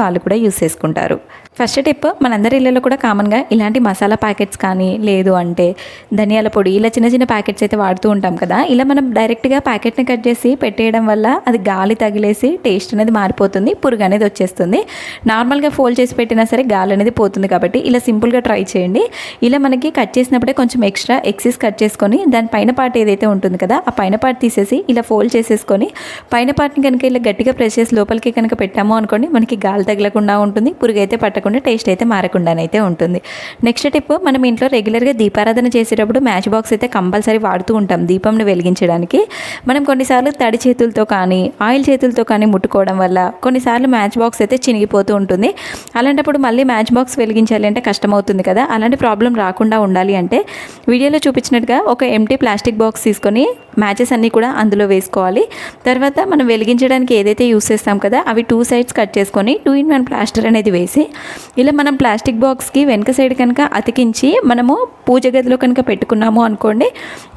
వాళ్ళు కూడా యూస్ చేసుకుంటారు. ఫస్ట్ టిప్ మనందరి ఇళ్ళలో కూడా కామన్గా ఇలాంటి మసాలా ప్యాకెట్స్ కానీ లేదు అంటే ధనియాల పొడి ఇలా చిన్న చిన్న ప్యాకెట్స్ అయితే వాడుతూ ఉంటాం కదా. ఇలా మనం డైరెక్ట్గా ప్యాకెట్ని కట్ చేసి పెట్టేయడం వల్ల అది గాలి తగిలేసి టేస్ట్ అనేది మారిపోతుంది పురుగు అనేది వచ్చేస్తుంది. నార్మల్గా ఫోల్డ్ చేసి పెట్టినా సరే గాలి అనేది పోతుంది కాబట్టి ఇలా సింపుల్గా ట్రై చేయండి. ఇలా మనకి కట్ చేసినప్పుడే కొంచెం ఎక్స్ట్రా ఎక్సెస్ కట్ చేసుకొని దాని పైన పార్ట్ ఏదైతే ఉంటుంది కదా ఆ పైన పార్ట్ తీసేసి ఇలా ఫోల్డ్ చేసేసుకొని పైన పార్ట్ని కనుక ఇలా గట్టిగా ప్రెస్ చేసి లోపలికి కనుక పెట్టాము అనుకోండి మనకి గాలి తగలకుండా ఉంటుంది. పురుగు అయితే పట్టకుండా టేస్ట్ అయితే మారకుండానైతే ఉంటుంది. నెక్స్ట్ టిప్ మనం ఇంట్లో రెగ్యులర్గా దీపారాధన చేసేటప్పుడు మ్యాచ్ బాక్స్ అయితే కంపల్సరీ వాడుతూ ఉంటాం దీపంను వెలిగించడానికి. మనం కొన్నిసార్లు తడి చేతులతో కానీ ఆయిల్ చేతులతో కానీ ముట్టుకోవడం వల్ల కొన్నిసార్లు మ్యాచ్ బాక్స్ అయితే చినిగిపోతూ ఉంటుంది. అలాంటప్పుడు మళ్ళీ మ్యాచ్ బాక్స్ వెలిగించాలి అంటే కష్టమవుతుంది కదా. అలాంటి ప్రాబ్లం రాకుండా ఉండాలి అంటే వీడియోలో చూపించినట్టుగా ఒక ఎంటీ ప్లాస్టిక్ బాక్స్ తీసుకొని మ్యాచెస్ అన్నీ కూడా అందులో వేసుకోవాలి. తర్వాత మనం వెలిగించడానికి ఏదైతే యూస్ చేస్తాం కదా అవి టూ సైడ్స్ కట్ చేసుకొని టూ ఇన్ వన్ ప్లాస్టర్ అనేది వేసి ఇలా మనం ప్లాస్టిక్ బాక్స్కి వెనక సైడ్ కనుక అతికించి మనము పూజ గదిలో కనుక పెట్టుకున్నాము అనుకోండి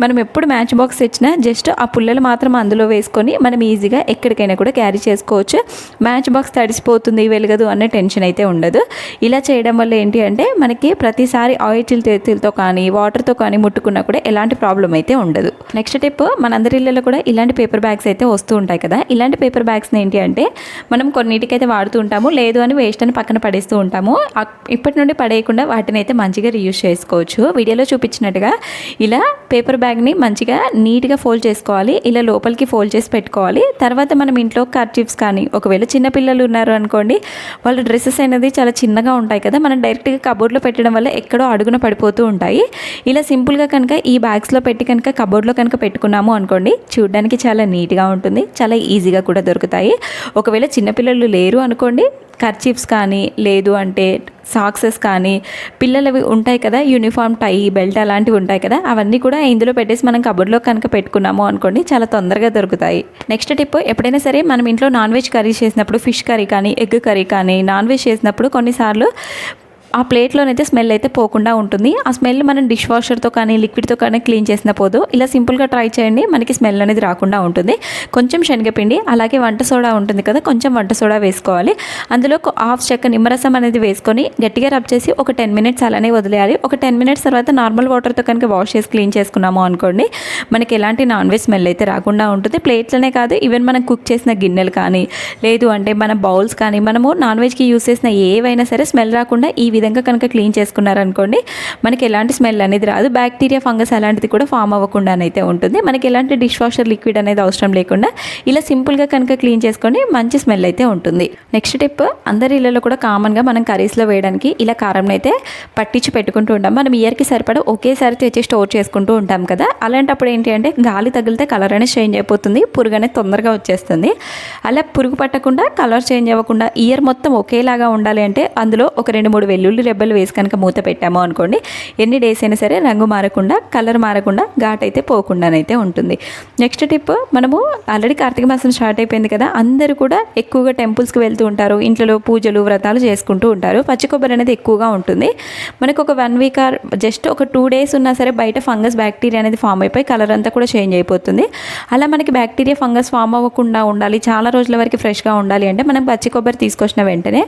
మనం ఎప్పుడు మ్యాచ్ బాక్స్ తెచ్చినా జస్ట్ ఆ పుల్లలు మాత్రం అందులో వేసుకొని మనం ఈజీగా ఎక్కడికైనా కూడా క్యారీ చేసుకోవచ్చు. మ్యాచ్ బాక్స్ తడిసిపోతుంది వెలగదు అనే టెన్షన్ అయితే ఉండదు. ఇలా చేయడం వల్ల ఏంటి అంటే మనకి ప్రతిసారి ఆయిల్ చేతులతో కానీ వాటర్తో కానీ ముట్టుకున్నా కూడా ఎలాంటి ప్రాబ్లం అయితే ఉండదు. నెక్స్ట్ టిప్ మనందరి ఇళ్ళలో కూడా ఇలాంటి పేపర్ బ్యాగ్స్ అయితే వస్తూ ఉంటాయి కదా. ఇలాంటి పేపర్ బ్యాగ్స్ ఏంటి అంటే మనం కొన్నిటికైతే వాడుతూ ఉంటాము. లేదు అని వేస్ట్ అని పక్కన పడేస్తూ ఉంటాము. ఇప్పటి నుండి పడేయకుండా వాటిని అయితే మంచిగా రీయూస్ చేసుకోవచ్చు. వీడియోలో చూపించినట్టుగా ఇలా పేపర్ బ్యాగ్ని మంచిగా నీట్గా ఫోల్డ్ చేసుకోవాలి. ఇలా లోపలికి ఫోల్డ్ చేసి పెట్టుకోవాలి. తర్వాత మనం ఇంట్లో కర్చీఫ్స్ కానీ ఒకవేళ చిన్నపిల్లలు ఉన్నారు అనుకోండి వాళ్ళ డ్రెస్సెస్ అనేది చాలా చిన్నగా ఉంటాయి కదా. మనం డైరెక్ట్గా కబోర్డ్లో పెట్టడం వల్ల ఎక్కడో అడుగున పడిపోతూ ఉంటాయి. ఇలా సింపుల్గా కనుక ఈ బ్యాగ్స్లో పెట్టి కనుక కబోర్డ్లో కనుక పెట్టుకున్నాము అనుకోండి చూడడానికి చాలా నీట్గా ఉంటుంది. చాలా ఈజీగా కూడా దొరుకుతాయి. ఒకవేళ చిన్నపిల్లలు లేరు అనుకోండి కర్చీఫ్స్ కానీ లేదు అంటే సాక్సెస్ కానీ పిల్లలవి ఉంటాయి కదా యూనిఫామ్ టై బెల్ట్ అలాంటివి ఉంటాయి కదా అవన్నీ కూడా ఇందులో పెట్టేసి మనం కబోర్డ్లో కనుక పెట్టుకున్నాము అనుకోండి చాలా తొందరగా దొరుకుతాయి. నెక్స్ట్ టిప్ ఎప్పుడైనా సరే మనం ఇంట్లో నాన్ వెజ్ కర్రీ చేసినప్పుడు ఫిష్ కర్రీ కానీ ఎగ్ కర్రీ కానీ నాన్ వెజ్ చేసినప్పుడు కొన్నిసార్లు ఆ ప్లేట్లోనైతే స్మెల్ అయితే పోకుండా ఉంటుంది. ఆ స్మెల్ మనం డిష్ వాషర్తో కానీ లిక్విడ్తో కానీ క్లీన్ చేసిన పోదు. ఇలా సింపుల్గా ట్రై చేయండి. మనకి స్మెల్ అనేది రాకుండా ఉంటుంది. కొంచెం శనగపిండి అలాగే వంట సోడా ఉంటుంది కదా కొంచెం వంట సోడా వేసుకోవాలి. అందులో ఒక హాఫ్ చెక్క నిమ్మరసం అనేది వేసుకొని గట్టిగా రబ్ చేసి ఒక టెన్ మినిట్స్ అలానే వదిలేయాలి. ఒక టెన్ మినిట్స్ తర్వాత నార్మల్ వాటర్తో కనుక వాష్ చేసి క్లీన్ చేసుకున్నాము అనుకోండి మనకి ఎలాంటి నాన్ వెజ్ స్మెల్ అయితే రాకుండా ఉంటుంది. ప్లేట్లనే కాదు ఈవెన్ మనం కుక్ చేసిన గిన్నెలు కానీ లేదు అంటే మన బౌల్స్ కానీ మనము నాన్ వెజ్కి యూస్ చేసిన ఏవైనా సరే స్మెల్ రాకుండా ఈ విధంగా కనుక క్లీన్ చేసుకున్నారనుకోండి మనకి ఎలాంటి స్మెల్ అనేది రాదు. బ్యాక్టీరియా ఫంగస్ అలాంటిది కూడా ఫామ్ అవ్వకుండానైతే ఉంటుంది. మనకి ఎలాంటి డిష్ వాషర్ లిక్విడ్ అనేది అవసరం లేకుండా ఇలా సింపుల్గా కనుక క్లీన్ చేసుకోండి మంచి స్మెల్ అయితే ఉంటుంది. నెక్స్ట్ టిప్ అందరి ఇళ్ళలో కూడా కామన్గా మనం కర్రీస్లో వేయడానికి ఇలా కారం అయితే పట్టించి పెట్టుకుంటూ ఉంటాం. మనం ఇయర్కి సరిపడా ఒకేసారి తెచ్చి స్టోర్ చేసుకుంటూ ఉంటాం కదా. అలాంటప్పుడు ఏంటి అంటే గాలి తగిలితే కలర్ అనేది చేంజ్ అయిపోతుంది పురుగు అనేది తొందరగా వచ్చేస్తుంది. అలా పురుగు పట్టకుండా కలర్ చేంజ్ అవ్వకుండా ఇయర్ మొత్తం ఒకేలాగా ఉండాలి అంటే అందులో ఒక రెండు మూడు వెల్లుల్లి రెబ్బలు వేసి కనుక మూత పెట్టాము అనుకోండి ఎన్ని డేస్ అయినా సరే రంగు మారకుండా కలర్ మారకుండా ఘాట్ అయితే పోకుండానైతే ఉంటుంది. నెక్స్ట్ టిప్ మనము ఆల్రెడీ కార్తీక మాసం స్టార్ట్ అయిపోయింది కదా అందరూ కూడా ఎక్కువగా టెంపుల్స్కి వెళ్తూ ఉంటారు ఇంట్లో పూజలు వ్రతాలు చేసుకుంటూ ఉంటారు. పచ్చి కొబ్బరి అనేది ఎక్కువగా ఉంటుంది. మనకు ఒక వన్ వీక్ ఆర్ జస్ట్ ఒక టూ డేస్ ఉన్నా సరే బయట ఫంగస్ బ్యాక్టీరియా అనేది ఫామ్ అయిపోయి కలర్ అంతా కూడా చేంజ్ అయిపోతుంది. అలా మనకి బ్యాక్టీరియా ఫంగస్ ఫామ్ అవ్వకుండా ఉండాలి చాలా రోజుల వరకు ఫ్రెష్గా ఉండాలి అంటే మనం పచ్చి కొబ్బరి తీసుకొచ్చిన వెంటనే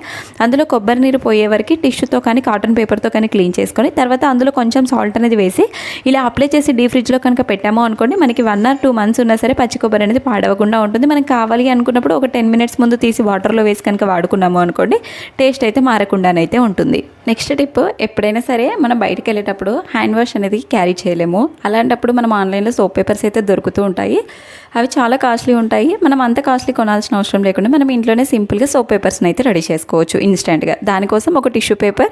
అందులో కొబ్బరి నీరు పోయే వరకు టిష్యూతో కానీ కాటన్ పేపర్తో కానీ క్లీన్ చేసుకొని తర్వాత అందులో కొంచెం సాల్ట్ అనేది వేసి ఇలా అప్లై చేసి డీ ఫ్రిడ్జ్లో కనుక పెట్టాము అనుకోండి మనకి వన్ ఆర్ టూ మంత్స్ ఉన్నా సరే పచ్చి కొబ్బరి అనేది పాడవకుండా ఉంటుంది. మనకి కావాలి అనుకున్నప్పుడు ఒక టెన్ మినిట్స్ ముందు తీసి వాటర్లో వేసి కనుక వాడుకున్నాము అనుకోండి టేస్ట్ అయితే మారకుండానైతే ఉంటుంది. నెక్స్ట్ టిప్ ఎప్పుడైనా సరే మనం బయటకు వెళ్ళేటప్పుడు హ్యాండ్ వాష్ అనేది క్యారీ చేయలేము. అలాంటప్పుడు మనం ఆన్లైన్లో సోప్ పేపర్స్ అయితే దొరుకుతూ ఉంటాయి. అవి చాలా కాస్ట్లీ ఉంటాయి. మనం అంత కాస్ట్లీ కొనాల్సిన అవసరం లేకుండా మనం ఇంట్లోనే సింపుల్గా సోప్ పేపర్స్ని అయితే రెడీ చేసుకోవచ్చు ఇన్స్టెంట్గా. దానికోసం ఒక టిష్యూ పేపర్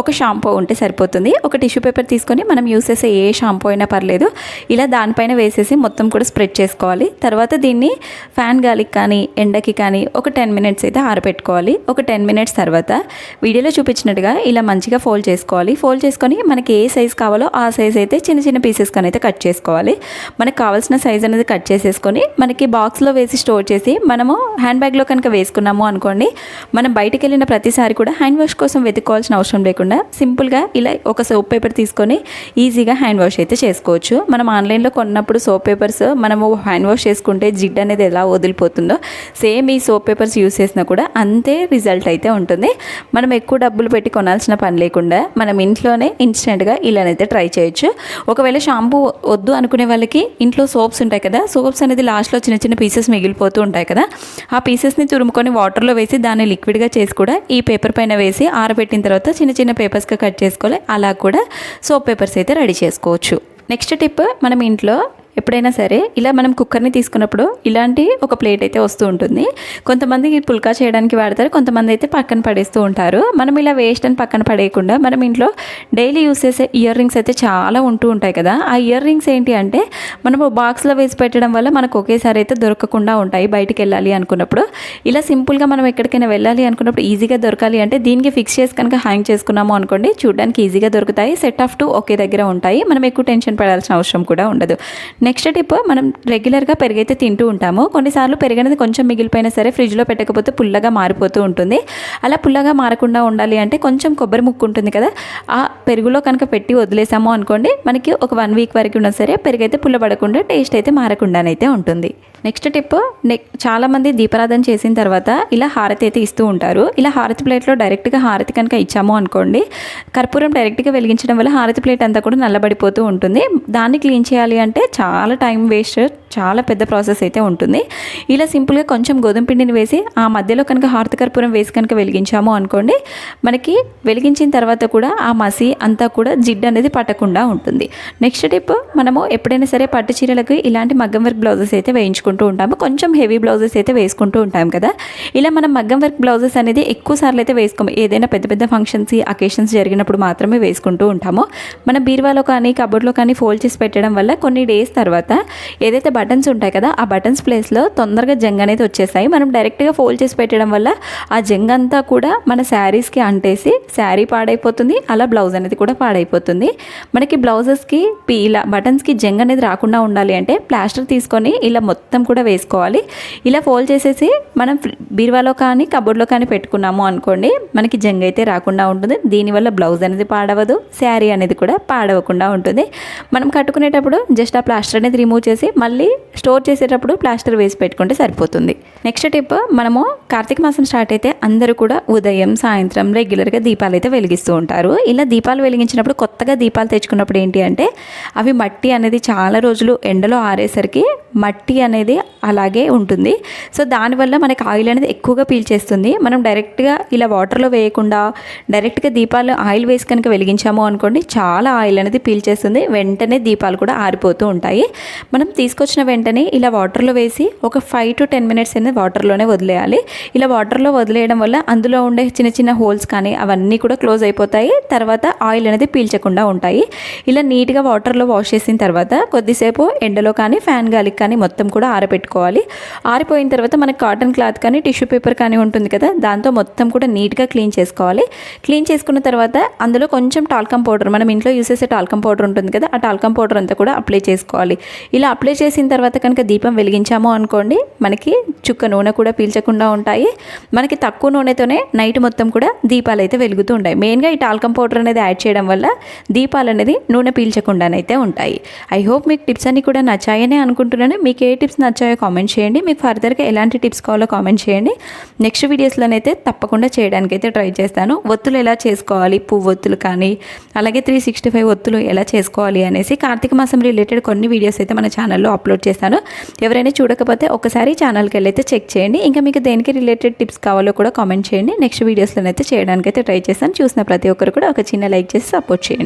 ఒక షాంపూ ఉంటే సరిపోతుంది. ఒక టిష్యూ పేపర్ తీసుకొని మనం యూస్ చేసే ఏ షాంపూ అయినా పర్లేదు. ఇలా దానిపైన వేసేసి మొత్తం కూడా స్ప్రెడ్ చేసుకోవాలి. తర్వాత దీన్ని ఫ్యాన్ గాలికి కానీ ఎండకి కానీ ఒక టెన్ మినిట్స్ అయితే ఆరబెట్టుకోవాలి. ఒక టెన్ మినిట్స్ తర్వాత వీడియోలో చూపించినట్టుగా ఇలా మంచిగా ఫోల్డ్ చేసుకోవాలి. ఫోల్డ్ చేసుకొని మనకి ఏ సైజ్ కావాలో ఆ సైజ్ అయితే చిన్న చిన్న పీసెస్ కానీ అయితే కట్ చేసుకోవాలి. మనకు కావాల్సిన సైజ్ అనేది కట్ చేసేసుకొని మనకి బాక్స్లో వేసి స్టోర్ చేసి మనము హ్యాండ్ బ్యాగ్లో కనుక వేసుకున్నాము అనుకోండి మనం బయటికి వెళ్ళిన ప్రతిసారి కూడా హ్యాండ్ వాష్ కోసం వెతుక్కోవాల్సిన అవసరం లేకుండా సింపుల్గా ఇలా ఒక సోప్ పేపర్ తీసుకొని ఈజీగా హ్యాండ్ వాష్ అయితే చేసుకోవచ్చు. మనం ఆన్లైన్లో కొన్నప్పుడు సోప్ పేపర్స్ మనము హ్యాండ్ వాష్ చేసుకుంటే జిడ్ అనేది ఎలా వదిలిపోతుందో సేమ్ ఈ సోప్ పేపర్స్ యూస్ చేసినా కూడా అంతే రిజల్ట్ అయితే ఉంటుంది. మనం ఎక్కువ డబ్బులు పెట్టి కొనాల్సిన పని లేకుండా మనం ఇంట్లోనే ఇన్స్టెంట్గా ఇలానైతే ట్రై చేయొచ్చు. ఒకవేళ షాంపూ వద్దు అనుకునే వాళ్ళకి ఇంట్లో సోప్స్ ఉంటాయి కదా సోప్స్ అనేది లాస్ట్లో చిన్న చిన్న పీసెస్ మిగిలిపోతూ ఉంటాయి కదా. ఆ పీసెస్ని తురుముకొని వాటర్లో వేసి దాన్ని లిక్విడ్గా చేసి కూడా ఈ పేపర్ పైన వేసి ఆరబెట్టిన తర్వాత చిన్న చిన్న పేపర్స్గా కట్ చేసుకోవాలి. అలా కూడా సోప్ పేపర్స్ అయితే రెడీ చేసుకోవచ్చు. నెక్స్ట్ టిప్ మనం ఇంట్లో ఎప్పుడైనా సరే ఇలా మనం కుక్కర్ని తీసుకున్నప్పుడు ఇలాంటి ఒక ప్లేట్ అయితే వస్తూ ఉంటుంది. కొంతమంది పుల్కా చేయడానికి వాడతారు కొంతమంది అయితే పక్కన పడేస్తూ ఉంటారు. మనం ఇలా వేస్ట్ అని పక్కన పడేయకుండా మనం ఇంట్లో డైలీ యూస్ చేసే ఇయర్ రింగ్స్ అయితే చాలా ఉంటూ ఉంటాయి కదా. ఆ ఇయర్ రింగ్స్ ఏంటి అంటే మనము బాక్స్లో వేసి పెట్టడం వల్ల మనకు ఒకేసారి అయితే దొరకకుండా ఉంటాయి బయటికి వెళ్ళాలి అనుకున్నప్పుడు. ఇలా సింపుల్గా మనం ఎక్కడికైనా వెళ్ళాలి అనుకున్నప్పుడు ఈజీగా దొరకాలి అంటే దీనికి ఫిక్స్ చేసి కనుక హ్యాంగ్ చేసుకున్నాము అనుకోండి చూడడానికి ఈజీగా దొరుకుతాయి. సెట్ ఆఫ్ టూ ఒకే దగ్గర ఉంటాయి. మనం ఎక్కువ టెన్షన్ పడాల్సిన అవసరం కూడా ఉండదు. నెక్స్ట్ టిప్ మనం రెగ్యులర్గా పెరుగైతే తింటూ ఉంటాము. కొన్నిసార్లు పెరుగనేది కొంచెం మిగిలిపోయినా సరే ఫ్రిడ్జ్లో పెట్టకపోతే పుల్లగా మారిపోతూ ఉంటుంది. అలా పుల్లగా మారకుండా ఉండాలి అంటే కొంచెం కొబ్బరి ముక్కు ఉంటుంది కదా ఆ పెరుగులో కనుక పెట్టి వదిలేసాము అనుకోండి మనకి ఒక వన్ వీక్ వరకు ఉన్నా సరే పెరుగైతే పుల్లబడకుండా టేస్ట్ అయితే మారకుండానైతే ఉంటుంది. నెక్స్ట్ టిప్ నెక్ చాలామంది దీపారాధన చేసిన తర్వాత ఇలా హారతి అయితే ఇస్తూ ఉంటారు. ఇలా హారతి ప్లేట్లో డైరెక్ట్గా హారతి కనుక ఇచ్చాము అనుకోండి కర్పూరం డైరెక్ట్గా వెలిగించడం వల్ల హారతి ప్లేట్ అంతా కూడా నల్లబడిపోతూ ఉంటుంది. దాన్ని క్లీన్ చేయాలి అంటే చాలా టైం వేస్ట్ చాలా పెద్ద ప్రాసెస్ అయితే ఉంటుంది. ఇలా సింపుల్గా కొంచెం గోధుమ పిండిని వేసి ఆ మధ్యలో కనుక హారతి కర్పూరం వేసి కనుక వెలిగించాము అనుకోండి మనకి వెలిగించిన తర్వాత కూడా ఆ మసి అంతా కూడా జిడ్డు అనేది పట్టకుండా ఉంటుంది. నెక్స్ట్ టిప్ మనము ఎప్పుడైనా సరే పట్టు చీరలకు ఇలాంటి మగ్గం వర్క్ బ్లౌజెస్ అయితే వేయించుకుంటూ ఉంటాము. కొంచెం హెవీ బ్లౌజెస్ అయితే వేసుకుంటూ ఉంటాం కదా. ఇలా మనం మగ్గం వర్క్ బ్లౌజెస్ అనేది ఎక్కువ సార్లు అయితే వేసుకోము. ఏదైనా పెద్ద పెద్ద ఫంక్షన్స్ అకేషన్స్ జరిగినప్పుడు మాత్రమే వేసుకుంటూ ఉంటాము. మన బీరువాలో కానీ కబోర్డ్లో కానీ ఫోల్డ్ చేసి పెట్టడం వల్ల కొన్ని డేస్ తర్వాత ఏదైతే బటన్స్ ఉంటాయి కదా ఆ బటన్స్ ప్లేస్లో తొందరగా జంగ్ అనేది వచ్చేసాయి. మనం డైరెక్ట్గా ఫోల్డ్ చేసి పెట్టడం వల్ల ఆ జంగ్ అంతా కూడా మన శారీస్కి అంటేసి శారీ పాడైపోతుంది అలా బ్లౌజ్ అనేది కూడా పాడైపోతుంది. మనకి బ్లౌజెస్కి ఇలా బటన్స్కి జంగ్ అనేది రాకుండా ఉండాలి అంటే ప్లాస్టర్ తీసుకొని ఇలా మొత్తం కూడా వేసుకోవాలి. ఇలా ఫోల్డ్ చేసేసి మనం బీరువాలో కానీ కబోర్డ్లో కానీ పెట్టుకున్నాము అనుకోండి మనకి జంగ్ అయితే రాకుండా ఉంటుంది. దీనివల్ల బ్లౌజ్ అనేది పాడవదు శారీ అనేది కూడా పాడవకుండా ఉంటుంది. మనం కట్టుకునేటప్పుడు జస్ట్ ఆ ప్లాస్టర్ అనేది రిమూవ్ చేసి మళ్ళీ స్టోర్ చేసేటప్పుడు ప్లాస్టర్ వేసి పెట్టుకుంటే సరిపోతుంది. నెక్స్ట్ టిప్ మనము కార్తీక మాసం స్టార్ట్ అయితే అందరూ కూడా ఉదయం సాయంత్రం రెగ్యులర్గా దీపాలు అయితే వెలిగిస్తూ ఉంటారు. ఇలా దీపాలు వెలిగించినప్పుడు కొత్తగా దీపాలు తెచ్చుకున్నప్పుడు ఏంటి అంటే అవి మట్టి అనేది చాలా రోజులు ఎండలో ఆరేసరికి మట్టి అనేది అలాగే ఉంటుంది. సో దానివల్ల మనకి ఆయిల్ అనేది ఎక్కువగా పీల్చేస్తుంది. మనం డైరెక్ట్గా ఇలా వాటర్లో వేయకుండా డైరెక్ట్గా దీపాలు ఆయిల్ వేసి కనుక వెలిగించాము అనుకోండి చాలా ఆయిల్ అనేది పీల్చేస్తుంది. వెంటనే దీపాలు కూడా ఆరిపోతూ ఉంటాయి. మనం తీసుకొచ్చిన వెంటనే ఇలా వాటర్లో వేసి ఒక ఫైవ్ టు టెన్ మినిట్స్ అనేది వాటర్లోనే వదిలేయాలి. ఇలా వాటర్లో వదిలేయడం వల్ల అందులో ఉండే చిన్న చిన్న హోల్స్ కానీ అవన్నీ కూడా క్లోజ్ అయిపోతాయి. తర్వాత ఆయిల్ అనేది పీల్చకుండా ఉంటాయి. ఇలా నీట్గా వాటర్లో వాష్ చేసిన తర్వాత కొద్దిసేపు ఎండలో కానీ ఫ్యాన్ గాలికి కానీ మొత్తం కూడా ఆరబెట్టుకోవాలి ఆరిపోయిన తర్వాత మనకి కాటన్ క్లాత్ కానీ టిష్యూ పేపర్ కానీ ఉంటుంది కదా దాంతో మొత్తం కూడా నీట్గా క్లీన్ చేసుకోవాలి. క్లీన్ చేసుకున్న తర్వాత అందులో కొంచెం టాల్కమ్ పౌడర్ మనం ఇంట్లో యూస్ చేసే టాల్కమ్ పౌడర్ ఉంటుంది కదా ఆ టాల్కమ్ పౌడర్ అంతా కూడా అప్లై చేసుకోవాలి. ఇలా అప్లై చేసిన తర్వాత కనుక దీపం వెలిగించాము అనుకోండి మనకి చుక్క నూనె కూడా పీల్చకుండా ఉంటాయి. మనకి తక్కువ నూనెతోనే నైట్ మొత్తం కూడా దీపాలు అయితే వెలుగుతూ ఉంటాయి. మెయిన్గా ఈ టాల్కమ్ పౌడర్ అనేది యాడ్ చేయడం వల్ల దీపాలు అనేది నూనె పీల్చకుండానైతే ఉంటాయి. ఐ హోప్ మీకు టిప్స్ అన్ని కూడా నచ్చాయని అనుకుంటున్నాను. మీకు ఏ టిప్స్ నచ్చాయో కామెంట్ చేయండి. మీకు ఫర్దర్గా ఎలాంటి టిప్స్ కావాలో కామెంట్ చేయండి. నెక్స్ట్ వీడియోస్లోనైతే తప్పకుండా చేయడానికి అయితే ట్రై చేస్తాను. ఒత్తులు ఎలా చేసుకోవాలి? పువ్వు ఒత్తులు కానీ అలాగే త్రీ సిక్స్టీ ఫైవ్ ఒత్తులు ఎలా చేసుకోవాలి అనేసి కార్తీక మాసం రిలేటెడ్ కొన్ని వీడియోస్ అయితే మన ఛానల్లో అప్లోడ్ చేస్తాను. ఎవరైనా చూడకపోతే ఒకసారి ఛానల్కి వెళ్ళైతే అయితే చెక్ చేయండి. ఇంకా మీకు దేనికి రిలేటెడ్ టిప్స్ కావాలో కూడా కామెంట్ చేయండి. నెక్స్ట్ వీడియోస్లోనైతే చేయడానికి అయితే ట్రై చేస్తాను. చూసిన ప్రతి ఒక్కరు కూడా ఒక చిన్న లైక్ చేసి సపోర్ట్ చేయండి.